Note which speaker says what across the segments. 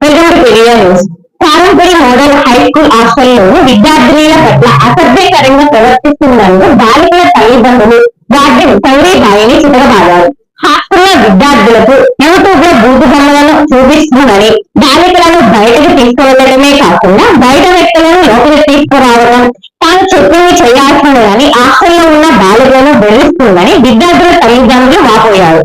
Speaker 1: Welcome to Periya model high school హాస్టల్లో విద్యార్థినుల పట్ల అసభ్యకరంగా ప్రవర్తిస్తున్నందుకు బాలికల తల్లిదండ్రులు వార్డెన్ సౌరీబాయిని చితకబాదారు హాస్టల్లో విద్యార్థులకు యూట్యూబ్లో బూతు బొమ్మలను చూపిస్తుందని బాలికలను బయటకు తీసుకువెళ్ళడమే కాకుండా బయట వ్యక్తులను లోపలికి తీసుకురావడం తాను చెప్పింది చేయాల్సిందని హాస్టల్లో ఉన్న బాలికలను బెదిరిస్తుందని విద్యార్థుల తల్లిదండ్రులు వాపోయారు.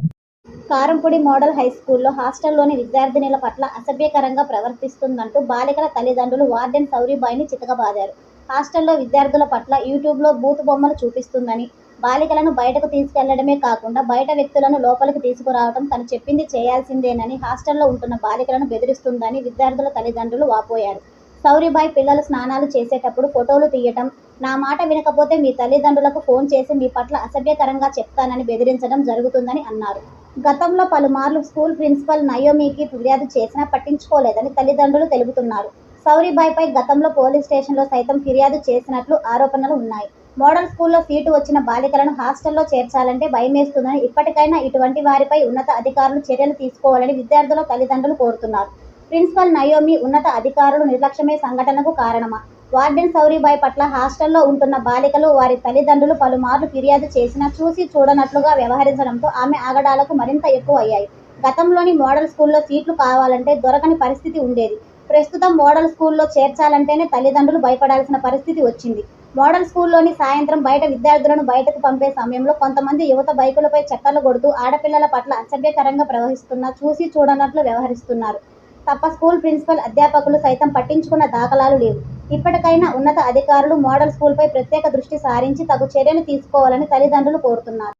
Speaker 2: కారంపొడి మోడల్ హై స్కూల్లో హాస్టల్లోని విద్యార్థినుల పట్ల అసభ్యకరంగా ప్రవర్తిస్తుందంటూ బాలికల తల్లిదండ్రులు వార్డెన్ సౌరీబాయిని చితకబాదారు. హాస్టల్లో విద్యార్థుల పట్ల యూట్యూబ్లో బూతు బొమ్మలు చూపిస్తుందని బాలికలను బయటకు తీసుకెళ్ళడమే కాకుండా బయట వ్యక్తులను లోపలికి తీసుకురావడం తను చెప్పింది చేయాల్సిందేనని హాస్టల్లో ఉంటున్న బాలికలను బెదిరిస్తుందని విద్యార్థుల తల్లిదండ్రులు వాపోయారు. సౌరిబాయ్ పిల్లలు స్నానాలు చేసేటప్పుడు ఫోటోలు తీయటం నా మాట వినకపోతే మీ తల్లిదండ్రులకు ఫోన్ చేసి మీ పట్ల అసభ్యకరంగా చెప్తానని బెదిరించడం జరుగుతుందని అన్నారు. గతంలో పలుమార్లు స్కూల్ ప్రిన్సిపల్ నయోమికి ఫిర్యాదు చేసినా పట్టించుకోలేదని తల్లిదండ్రులు తెలుపుతున్నారు. సౌరిబాయ్పై గతంలో పోలీస్ స్టేషన్లో సైతం ఫిర్యాదు చేసినట్లు ఆరోపణలు ఉన్నాయి. మోడల్ స్కూల్లో సీటు వచ్చిన బాలికలను హాస్టల్లో చేర్చాలంటే భయమేస్తుందని ఇప్పటికైనా ఇటువంటి వారిపై ఉన్నత అధికారులు చర్యలు తీసుకోవాలని విద్యార్థుల తల్లిదండ్రులు కోరుతున్నారు. ప్రిన్సిపల్ నయోమి ఉన్నత అధికారులు నిర్లక్ష్యమే సంఘటనకు కారణమా? వార్డెన్ సౌరీబాయ్ పట్ల హాస్టల్లో ఉంటున్న బాలికలు వారి తల్లిదండ్రులు పలుమార్లు ఫిర్యాదు చేసినా చూసి చూడనట్లుగా వ్యవహరించడంతో ఆమె ఆగడాలకు మరింత ఎక్కువ అయ్యాయి గతంలోని మోడల్ స్కూల్లో సీట్లు కావాలంటే దొరకని పరిస్థితి ఉండేది. ప్రస్తుతం మోడల్ స్కూల్లో చేర్చాలంటేనే తల్లిదండ్రులు భయపడాల్సిన పరిస్థితి వచ్చింది. మోడల్ స్కూల్లోని సాయంత్రం బయట విద్యార్థులను బయటకు పంపే సమయంలో కొంతమంది యువత బైకులపై చక్కర్లు కొడుతూ ఆడపిల్లల పట్ల అసభ్యకరంగా ప్రవహిస్తున్నా చూసి చూడనట్లు వ్యవహరిస్తున్నారు. తప్ప స్కూల్ ప్రిన్సిపల్ అధ్యాపకులు సైతం పట్టించుకున్న దాఖలాలు లేవు. ఇప్పటికైనా ఉన్నత అధికారులు మోడల్ స్కూల్పై ప్రత్యేక దృష్టి సారించి తగు చర్యలు తీసుకోవాలని తల్లిదండ్రులు కోరుతున్నారు.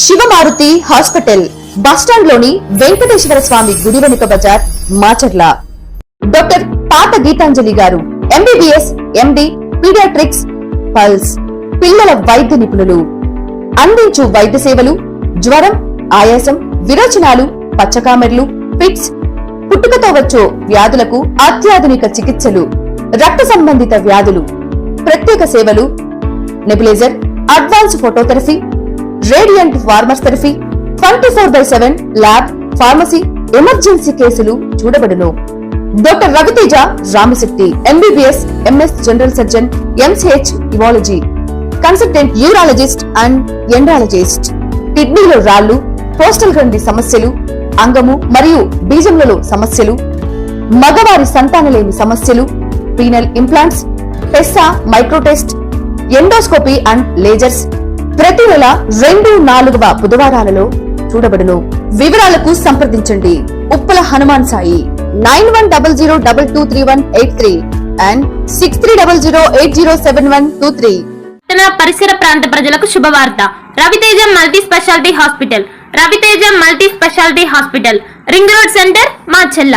Speaker 3: శివమారుతి హాస్పిటల్ బస్టాండ్లోని వెంకటేశ్వర స్వామి గుడి వెనుక బజార్ మాచర్ల. డాక్టర్ పాత గీతాంజలి గారు ఎంబీబీఎస్ ఎండి పీడియాట్రిక్స్ పల్స్. పిల్లల వైద్య నిపుణులు. అందించు వైద్య సేవలు జ్వరం ఆయాసం విరోచనాలు పచ్చకామెర్లు ఫిట్స్. పుట్టుకతో వచ్చే వ్యాధులకు అత్యాధునిక చికిత్సలు. రక్త సంబంధిత వ్యాధులు ప్రత్యేక సేవలు nebulizer advance phototherapy radiant warmers therapy twenty four by seven lab pharmacy emergency కేసులు చూడబడును. Doctor Raviteja Ramasetti MBBS MS general surgeon MCH ఇవాలజీ consultant urologist and andrologist. కిడ్నీలో రాళ్ళు పోస్టల్ గ్రంథి సమస్యలు అంగము మరియు బీజములలో సమస్యలు మగవారి సంతానలేమి సమస్యలు penile implants TESA microtest endoscopy and lasers ప్రతి నెల రెండు నాలుగవ బుధవారాలలో చూడబడును. వివరాలకు సంప్రదించండి. Uppala Hanuman Sai nine one double zero double two three one eight three and six three double zero eight zero seven one two three.
Speaker 4: పట్టణ పరిసర ప్రాంత ప్రజలకు శుభవార్త. Raviteja multi speciality hospital. Raviteja multi speciality hospital. Ring road centre మా చెల్ల